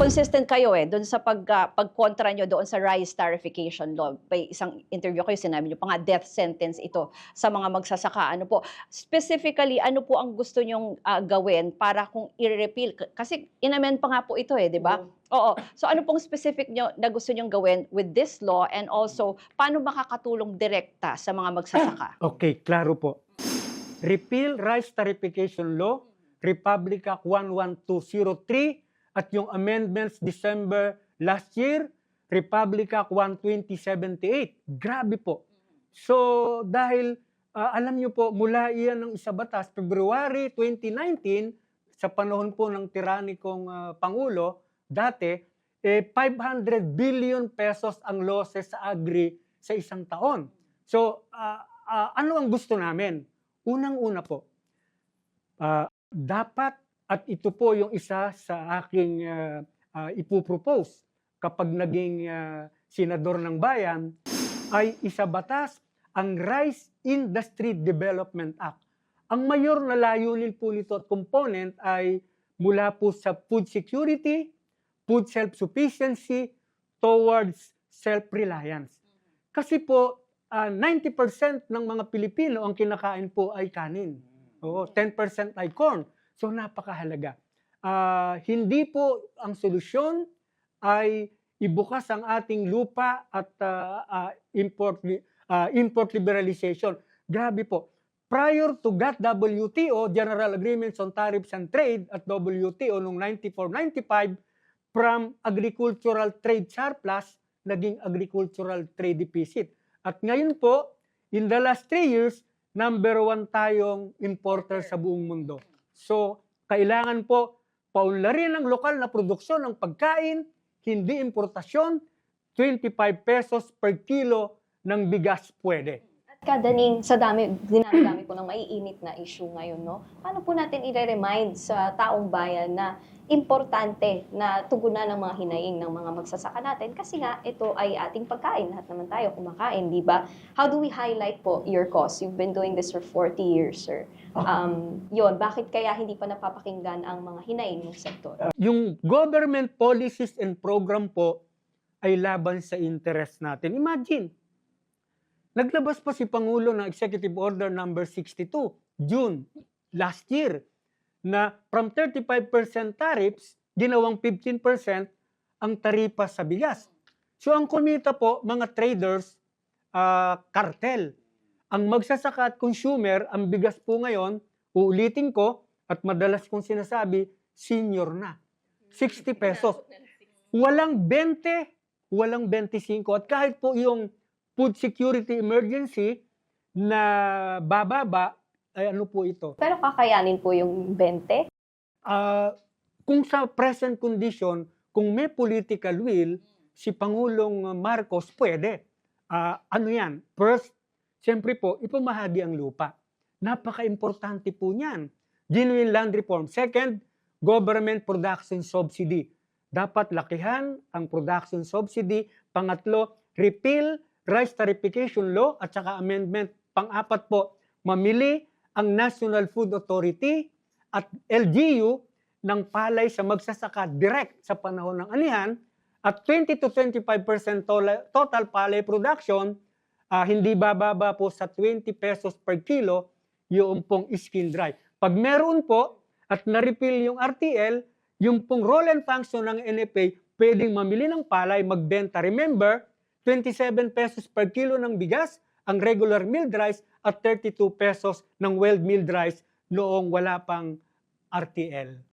consistent kayo eh doon sa pag ah, pagkontra nyo doon sa rice tarification law. May isang interview kayo sinabi nyo pa nga death sentence ito sa mga magsasaka. Ano po? Specifically, ano po ang gusto nyong ah, gawin para kung i-repeal kasi inamen pa nga po ito eh, di ba? Oo. So ano pong specific nyo na gusto nyong gawin with this law and also paano makakatulong direkta sa mga magsasaka? Okay, klaro po. Repeal Rice Tarification Law, Republic Act 11203, at yung amendments December last year, Republic Act 12078. Grabe po. So, dahil ah, alam niyo po, mula iyan ng isa batas, February 2019, sa panahon po ng tiranikong ah, Pangulo, dati, eh, 500 billion pesos ang losses sa agri sa isang taon. So, ah, ah, ano ang gusto namin? Unang-una po, ah, dapat, at ito po yung isa sa aking ah, ah, ipupropose kapag naging ah, senador ng bayan, ay isabatas ang Rice Industry Development Act. Ang mayor na layunin po nito at component ay mula po sa food security, food self-sufficiency, towards self-reliance. Kasi po, ah, 90% ng mga Pilipino ang kinakain po ay kanin. Oo, 10% ay corn. So napakahalaga. Ah, hindi po ang solusyon ay ibukas ang ating lupa at ah, ah, import ah, import liberalization. Grabe po. Prior to GATT WTO, General Agreements on Tariffs and Trade at WTO noong 94-95, from agricultural trade surplus, naging agricultural trade deficit. At ngayon po, in the last three years, number one tayong importer sa buong mundo. So, kailangan po paunlarin ang lokal na produksyon ng pagkain, hindi importasyon, 25 pesos per kilo ng bigas pwede. At kadaning sa dami, dinami-dami po ng maiinit na issue ngayon, no? Paano po natin i-remind sa taong bayan na importante na tugunan ng mga hinaing ng mga magsasaka natin kasi nga ito ay ating pagkain. Lahat naman tayo kumakain, di ba? How do we highlight po your cause? You've been doing this for 40 years, sir. Um, yon, bakit kaya hindi pa napapakinggan ang mga hinaing ng sektor? Yung government policies and program po ay laban sa interest natin. Imagine, naglabas pa si Pangulo ng Executive Order number 62, June last year, na from 35% tariffs, ginawang 15% ang taripa sa bigas. So ang kumita po, mga traders, ah, cartel. Ang magsasaka at consumer, ang bigas po ngayon, uulitin ko, at madalas kong sinasabi, senior na. 60 pesos. Walang 20, walang 25. At kahit po yung food security emergency na bababa, ay ano po ito? Pero kakayanin po yung 20? Ah, kung sa present condition, kung may political will, si Pangulong Marcos pwede. Ah, ano yan? First, siyempre po, ipamahagi ang lupa. Napaka-importante po niyan. Genuine land reform. Second, government production subsidy. Dapat lakihan ang production subsidy. Pangatlo, repeal rice tarification law at saka amendment. Pang-apat po, mamili ang National Food Authority at LGU ng palay sa magsasaka direct sa panahon ng anihan at 20 to 25% tola- total palay production ah, hindi bababa po sa 20 pesos per kilo yung pong skin dry. Pag meron po at na-repeal yung RTL, yung pong role and function ng NFA, pwedeng mamili ng palay, magbenta. Remember, 27 pesos per kilo ng bigas ang regular milled rice at 32 pesos ng well milled rice noong wala pang RTL.